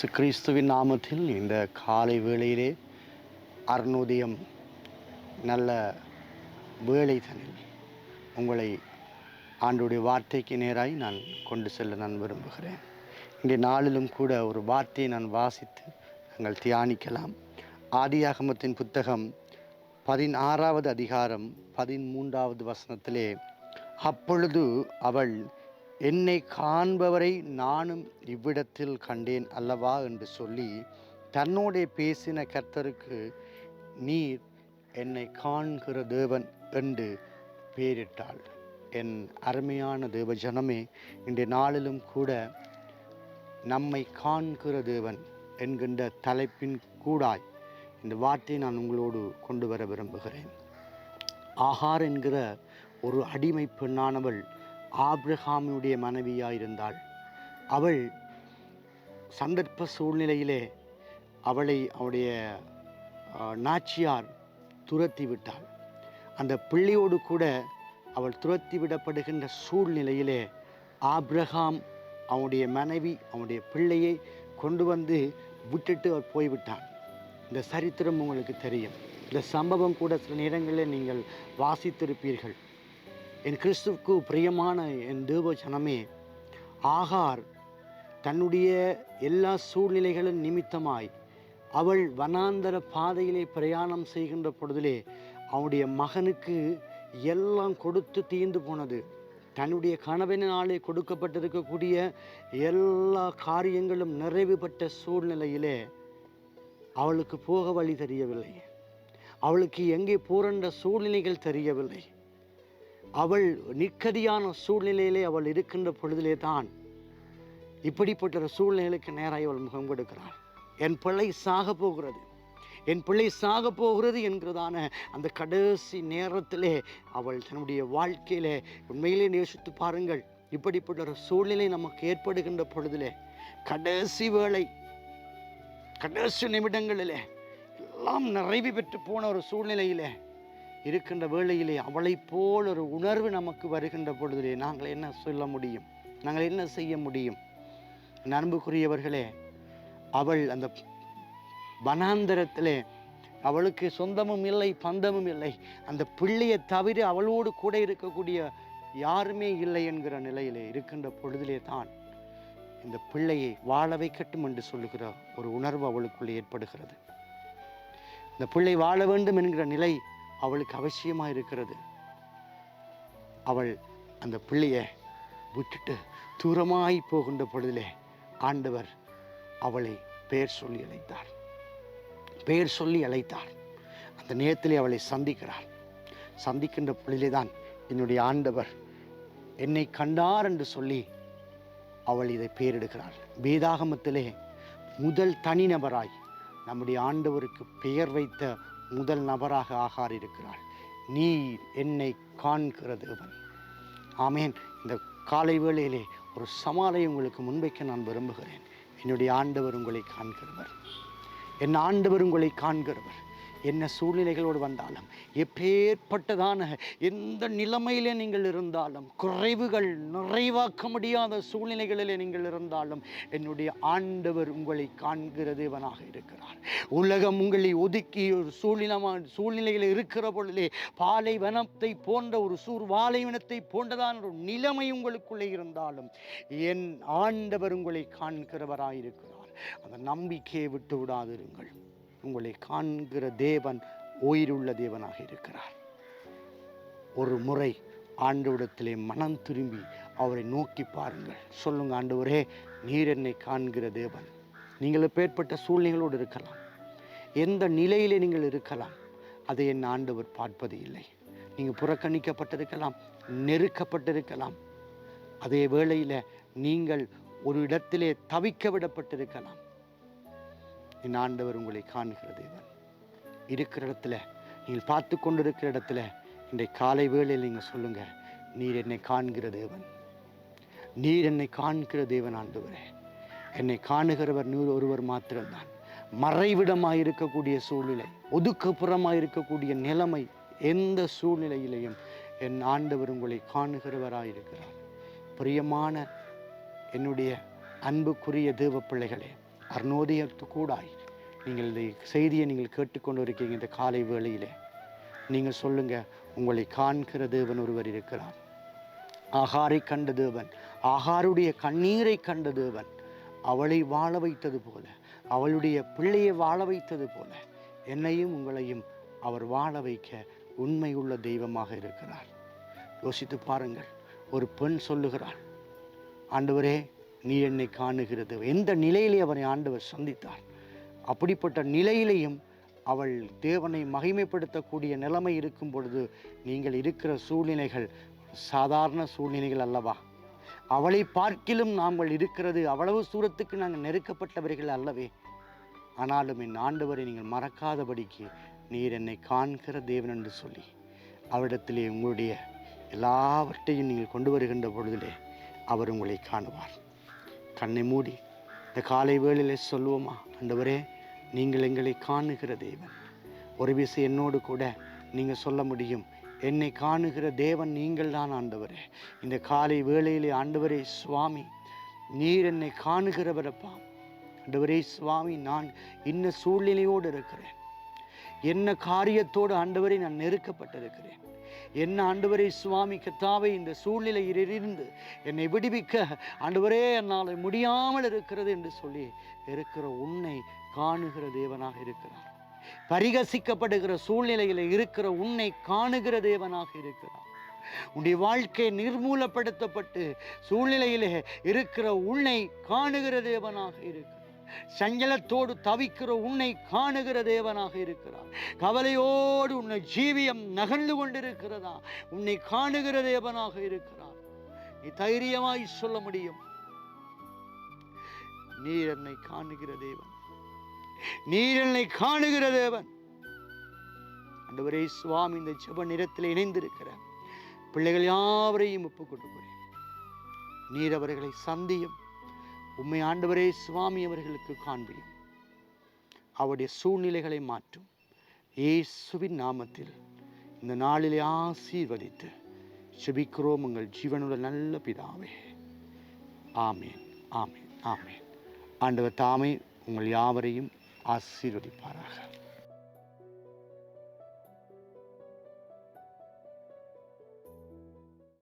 இயேசு கிறிஸ்துவின் நாமத்தில் இந்த காலை வேளையிலே அருணோதயம் நல்ல வேலை தனில் உங்களை ஆண்டுடைய வார்த்தைக்கு நேராய் நான் கொண்டு செல்ல நான் விரும்புகிறேன். இங்கே நாளிலும் கூட ஒரு வார்த்தையை நான் வாசித்து நாங்கள் தியானிக்கலாம். ஆதியாகமத்தின் புத்தகம் பதினாறாவது அதிகாரம் பதிமூன்றாவது வசனத்திலே அப்பொழுது அவள் என்னை காண்பவரை நானும் இவ்விடத்தில் கண்டேன் அல்லவா என்று சொல்லி தன்னோடே பேசின கர்த்தருக்கு நீர் என்னை காண்கிற தேவன் என்று பெயரிட்டாள். என் அருமையான தேவ ஜனமே இன்றைய நாளிலும் கூட நம்மை காண்கிற தேவன் என்கின்ற தலைப்பின் கூடாய் இந்த வார்த்தையை நான் உங்களோடு கொண்டு வர விரும்புகிறேன். ஆகார் என்கிற ஒரு அடிமை பெண்ணானவள் ஆப்ரஹாமினுடைய மனைவியாயிருந்தாள். அவள் சந்தர்ப்ப சூழ்நிலையிலே அவளை அவளுடைய நாச்சியார் துரத்தி விட்டாள். அந்த பிள்ளையோடு கூட அவள் துரத்தி விடப்படுகின்ற சூழ்நிலையிலே ஆப்ரஹாம் அவனுடைய மனைவி அவனுடைய பிள்ளையை கொண்டு வந்து விட்டுட்டு அவர் போய்விட்டான் இந்த சரித்திரம் உங்களுக்கு தெரியும். இந்த சம்பவம் கூட சில நேரங்களில் நீங்கள் வாசித்திருப்பீர்கள். என் கிறிஸ்துவுக்கு பிரியமான என் தேவ ஜனமே ஆகார் தன்னுடைய எல்லா சூழ்நிலைகளும் நிமித்தமாய் அவள் வனாந்தர பாதையிலே பிரயாணம் செய்கின்ற பொழுதிலே அவனுடைய மகனுக்கு எல்லாம் கொடுத்து தீர்ந்து போனது. தன்னுடைய கணவனாலே கொடுக்கப்பட்டிருக்கக்கூடிய எல்லா காரியங்களும் நிறைவு பெற்ற சூழ்நிலையிலே அவளுக்கு போக வழி தெரியவில்லை. அவளுக்கு எங்கே போகின்ற சூழ்நிலைகள் தெரியவில்லை. அவள் நிற்கதியான சூழ்நிலையிலே அவள் இருக்கின்ற பொழுதிலே தான் இப்படிப்பட்ட ஒரு சூழ்நிலைக்கு நேராக அவள் முகம் கொடுக்கிறாள். என் பிள்ளை சாக போகிறது. என் பிள்ளை சாக போகிறது என்கிறதான அந்த கடைசி நேரத்திலே அவள் தன்னுடைய வாழ்க்கையிலே உண்மையிலே நேசித்து பாருங்கள். இப்படிப்பட்ட ஒரு சூழ்நிலை நமக்கு ஏற்படுகின்ற பொழுதிலே கடைசி வேளை கடைசி நிமிடங்களிலே எல்லாம் நிறைவு பெற்று போன ஒரு சூழ்நிலையிலே இருக்கின்ற வேளையிலே அவளைப் போல் ஒரு உணர்வு நமக்கு வருகின்ற பொழுதிலே நாங்கள் என்ன சொல்ல முடியும்? நாங்கள் என்ன செய்ய முடியும்? என் அன்புக்குரியவர்களே அவள் அந்த வனாந்தரத்திலே அவளுக்கு சொந்தமும் இல்லை பந்தமும் இல்லை. அந்த பிள்ளையை தவிர அவளோடு கூட இருக்கக்கூடிய யாருமே இல்லை என்கிற நிலையிலே இருக்கின்ற பொழுதிலே தான் இந்த பிள்ளையை வாழ வைக்கட்டும் என்று சொல்லுகிற ஒரு உணர்வு அவளுக்குள்ளே ஏற்படுகிறது. இந்த பிள்ளை வாழ வேண்டும் என்கிற நிலை அவளுக்கு அவசியமாக இருக்கிறது அவள் அந்த பிள்ளையை விட்டுட்டு தூரமாய் போகின்ற பொழுதிலே ஆண்டவர் அவளை பெயர் சொல்லி அழைத்தார். பெயர் சொல்லி அழைத்தார். அந்த நேரத்திலே அவளை சந்திக்கிறார். சந்திக்கின்ற பொழுதிலே தான் என்னுடைய ஆண்டவர் என்னை கண்டார் என்று சொல்லி அவள் இதை பெயரிடுகிறாள். வேதாகமத்திலே முதல் தனிநபராய் நம்முடைய ஆண்டவருக்கு பெயர் வைத்த முதல் நபராக ஆகார் இருக்கிறாள் நீ என்னை காண்கிற தேவன் ஆமேன். இந்த காலை வேளையிலே ஒரு சமாலை உங்களுக்கு முன்வைக்க நான் விரும்புகிறேன். என்னுடைய ஆண்டவர் உங்களை காண்கிறவர். என் ஆண்டவர் உங்களை காண்கிறவர். என்ன சூழ்நிலைகளோடு வந்தாலும் எப்பேற்பட்டதான எந்த நிலைமையிலே நீங்கள் இருந்தாலும் குறைவுகள் நிறைவாக்க முடியாத சூழ்நிலைகளிலே நீங்கள் இருந்தாலும் என்னுடைய ஆண்டவர் உங்களை காண்கிற தேவனாக இருக்கிறார். உலகம் உங்களை ஒதுக்கி ஒரு சூழ்நிலமா சூழ்நிலையில் இருக்கிற பொழுதே பாலைவனத்தை போன்ற ஒரு சூர் வாலைவனத்தை போன்றதான ஒரு நிலைமை உங்களுக்குள்ளே இருந்தாலும் என் ஆண்டவர் உங்களை காண்கிறவராயிருக்கிறார். அந்த நம்பிக்கையை விட்டு விடாதிருங்கள் உங்களை காண்கிற தேவன் உயிருள்ள தேவனாக இருக்கிறார். ஒரு முறை ஆண்டவிடத்திலே மனம் திரும்பி அவரை நோக்கி பாருங்கள். சொல்லுங்க ஆண்டவரே நீர் என்னை காண்கிற தேவன். நீங்கள் எப்பேற்பட்ட சூழ்நிலைகளோடு இருக்கலாம். எந்த நிலையிலே நீங்கள் இருக்கலாம். அதை என் ஆண்டவர் பார்ப்பது இல்லை. நீங்கள் புறக்கணிக்கப்பட்டிருக்கலாம் நெருக்கப்பட்டிருக்கலாம். அதே வேளையில் நீங்கள் ஒரு இடத்திலே தவிக்க விடப்பட்டிருக்கலாம். என் ஆண்டவர் உங்களை காண்கிற தேவன் இருக்கிற இடத்துல நீங்கள் பார்த்து கொண்டிருக்கிற இடத்துல இன்றைய காலை வேளையில் நீங்கள் சொல்லுங்க நீர் என்னை காண்கிற தேவன். நீர் என்னை காண்கிற தேவன் ஆண்டவரே. என்னை காணுகிறவர் நூறு ஒருவர் மாத்திரம்தான். மறைவிடமாக இருக்கக்கூடிய சூழ்நிலை ஒதுக்குப்புறமாக இருக்கக்கூடிய நிலைமை எந்த சூழ்நிலையிலையும் என் ஆண்டவர் உங்களை காணுகிறவராயிருக்கிறார் பிரியமான என்னுடைய அன்புக்குரிய தேவ பிள்ளைகளே அருணோதயத்து கூடாய். நீங்கள் இந்த செய்தியை நீங்கள் கேட்டுக்கொண்டு இருக்கீங்க இந்த காலை வேளையிலே. நீங்கள் சொல்லுங்கள் உங்களை காண்கிற தேவன் ஒருவர் இருக்கிறார். ஆகாரை கண்ட தேவன் ஆகாருடைய கண்ணீரை கண்ட தேவன் அவளை வாழ வைத்தது போல அவளுடைய பிள்ளையை வாழ வைத்தது போல என்னையும் உங்களையும் அவர் வாழ வைக்க உண்மையுள்ள தெய்வமாக இருக்கிறார். யோசித்து பாருங்கள் ஒரு பெண் சொல்லுகிறாள் ஆண்டவரே நீ என்னை காணுகிறது எந்த நிலையிலே அவரை ஆண்டவர் சந்தித்தார்? அப்படிப்பட்ட நிலையிலேயும் அவள் தேவனை மகிமைப்படுத்தக்கூடிய நிலைமை இருக்கும் பொழுது நீங்கள் இருக்கிற சூழ்நிலைகள் சாதாரண சூழ்நிலைகள் அல்லவா? அவளை பார்க்கிலும் நாங்கள் இருக்கிறது அவ்வளவு தூரத்துக்கு நாங்கள் நெருக்கப்பட்டவர்கள் அல்லவே. ஆனாலும் என் ஆண்டவரை நீங்கள் மறக்காதபடிக்கு நீர் என்னை காண்கிற தேவன் என்று சொல்லி அவரிடத்திலே உங்களுடைய எல்லாவற்றையும் நீங்கள் கொண்டு வருகின்ற பொழுதிலே அவர் உங்களை காணுவார். கண்ணை மூடி இந்த காலை வேளையிலே சொல்லுவோமா ஆண்டவரே நீங்கள் எங்களை காணுகிற தேவன். ஒரு விஷயம் என்னோடு கூட நீங்கள் சொல்ல முடியும். என்னை காணுகிற தேவன் நீங்கள் தான் ஆண்டவரே. இந்த காலை வேளையிலே ஆண்டவரே சுவாமி நீர் என்னை காணுகிறவரப்பா ஆண்டவரே சுவாமி நான் இன்ன சூழ்நிலையோடு இருக்கிறேன். என்ன காரியத்தோடு ஆண்டவரை நான் நெருக்கப்பட்டிருக்கிறேன். என்ன ஆண்டவரே சுவாமி கத்தாவை இந்த சூழ்நிலையில் இருந்து என்னை விடுவிக்க ஆண்டவரே என்னால் முடியாமல் இருக்கிறது என்று சொல்லி இருக்கிற உன்னை காணுகிற தேவனாக இருக்கிறார். பரிகசிக்கப்படுகிற சூழ்நிலையில் இருக்கிற உன்னை காணுகிற தேவனாக இருக்கிறார். உன்னுடைய வாழ்க்கை நிர்மூலப்படுத்தப்பட்டு சூழ்நிலையிலே இருக்கிற உன்னை காணுகிற தேவனாக இருக்கிறார். சஞ்சலத்தோடு தவிக்கிற உன்னை காணுகிற தேவனாக இருக்கிறார். கவலையோடு உன்னை ஜீவியம் நகர்ந்து கொண்டிருக்கிறதா? உன்னை காணுகிற தேவனாக இருக்கிறார். நீ தைரியமாய் சொல்ல முடியும். நீர் என்னை காணுகிற தேவன். நீர் என்னை காணுகிற தேவன். ஆண்டவரே சுவாமி இந்த ஜெப நிறத்தில் இணைந்திருக்கிற பிள்ளைகள் யாவரையும் ஒப்புக் கொடுக்கிறேன் நீர் அவர்களை சந்தியும். உண்மை ஆண்டவரே சுவாமி அவர்களுக்கு காண்பியும். அவருடைய சூழ்நிலைகளை மாற்றும். இயேசுவின் நாமத்தில் இந்த நாளிலே ஆசீர்வதித்து செபிக்கிறோம் உங்கள் ஜீவனுள்ள நல்ல பிதாவே. ஆமேன் ஆமேன் ஆமேன். ஆண்டவர் தாமே உங்கள் யாவரையும் ஆசீர்வதிப்பாராக.